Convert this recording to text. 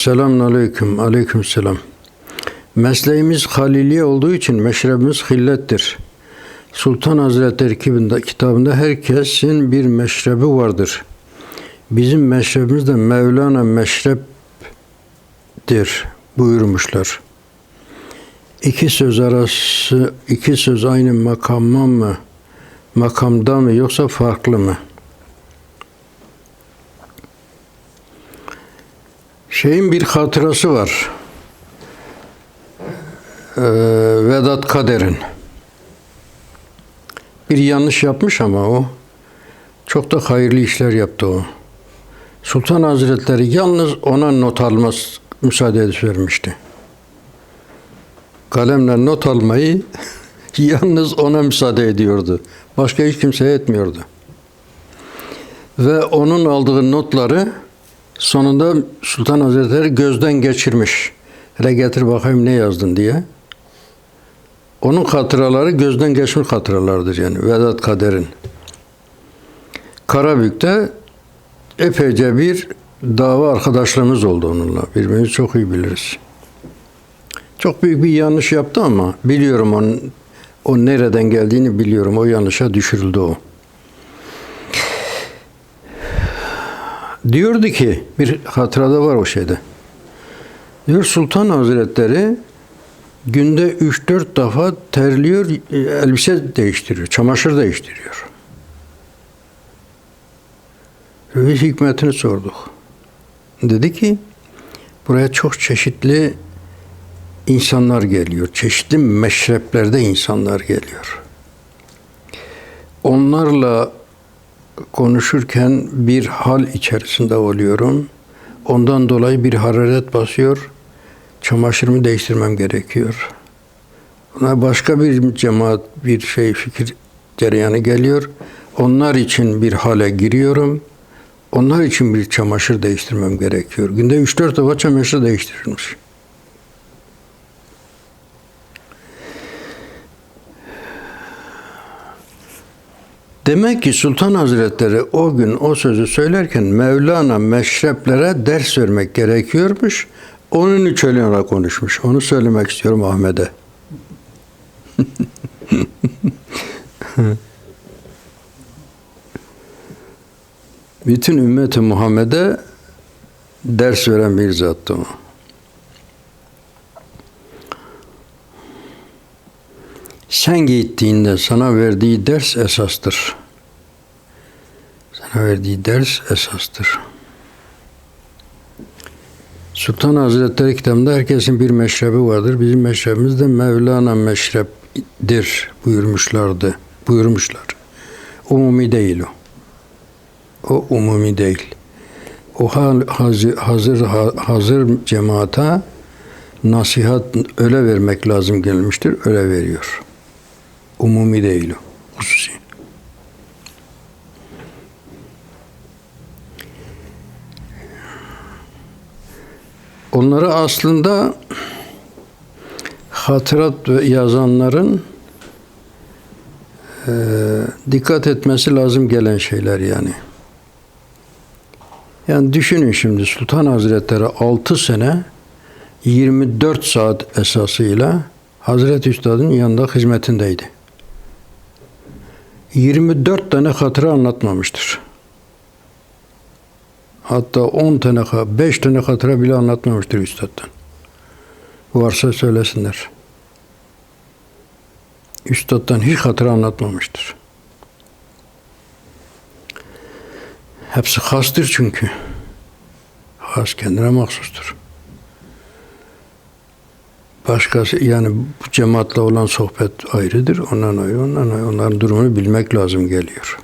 Selamun aleyküm, aleyküm selam. Mesleğimiz haliliye olduğu için meşrebimiz hillettir. Sultan Hazretleri kitabında herkesin bir meşrebi vardır. Bizim meşrebimiz de Mevlana meşreptir buyurmuşlar. İki söz arası, iki söz aynı makama mı, makamda mı yoksa farklı mı? Şeyin bir hatırası var. Ee, Vedat Kader'in. Bir yanlış yapmış ama o. Çok da hayırlı işler yaptı o. Sultan Hazretleri yalnız ona not almaz müsaade vermişti. Kalemle not almayı yalnız ona müsaade ediyordu. Başka hiç kimseye etmiyordu. Ve onun aldığı notları Sonunda Sultan Hazretleri gözden geçirmiş. Hele getir bakayım ne yazdın diye. Onun hatıraları gözden geçmiş hatıralardır yani Vedat Kader'in. Karabük'te epeyce bir dava arkadaşlığımız oldu onunla. Birbirimizi çok iyi biliriz. Çok büyük bir yanlış yaptı ama biliyorum onun o nereden geldiğini biliyorum. O yanlışa düşürüldü o. Diyordu ki bir hatırada var o şeyde. Diyor Sultan Hazretleri günde 3-4 defa terliyor, elbise değiştiriyor, çamaşır değiştiriyor. Ve hikmetini sorduk. Dedi ki buraya çok çeşitli insanlar geliyor. Çeşitli meşreplerde insanlar geliyor. Onlarla konuşurken bir hal içerisinde oluyorum. Ondan dolayı bir hararet basıyor. Çamaşırımı değiştirmem gerekiyor. Ona başka bir cemaat, bir şey fikir cereyanı geliyor. Onlar için bir hale giriyorum. Onlar için bir çamaşır değiştirmem gerekiyor. Günde 3-4 defa çamaşır değiştirilmiş. Demek ki Sultan Hazretleri o gün o sözü söylerken Mevlana meşreplere ders vermek gerekiyormuş. Onun için öyle konuşmuş. Onu söylemek istiyorum Ahmet'e. Bütün ümmeti Muhammed'e ders veren bir zattı o. Sen gittiğinde sana verdiği ders esastır. Sana verdiği ders esastır. Sultan Hazretleri kitabında herkesin bir meşrebi vardır. Bizim meşrebimiz de Mevlana meşreptir buyurmuşlardı. Buyurmuşlar. Umumi değil o. O umumi değil. O hazır, hazır, hazır cemaata nasihat öyle vermek lazım gelmiştir. Öyle veriyor. Umumi değil o. Hususi. Onları aslında hatırat yazanların e, dikkat etmesi lazım gelen şeyler yani. Yani düşünün şimdi Sultan Hazretleri 6 sene 24 saat esasıyla Hazreti Üstad'ın yanında hizmetindeydi. 24 tane hatıra anlatmamıştır. Hatta 10 tane, 5 tane hatıra bile anlatmamıştır Üstad'dan. Varsa söylesinler. Üstad'dan hiç hatıra anlatmamıştır. Hepsi hastır çünkü. Has kendine mahsustur. Başkası yani cemaatle olan sohbet ayrıdır. Ondan ayrı, ondan ayrı. Onların durumunu bilmek lazım geliyor.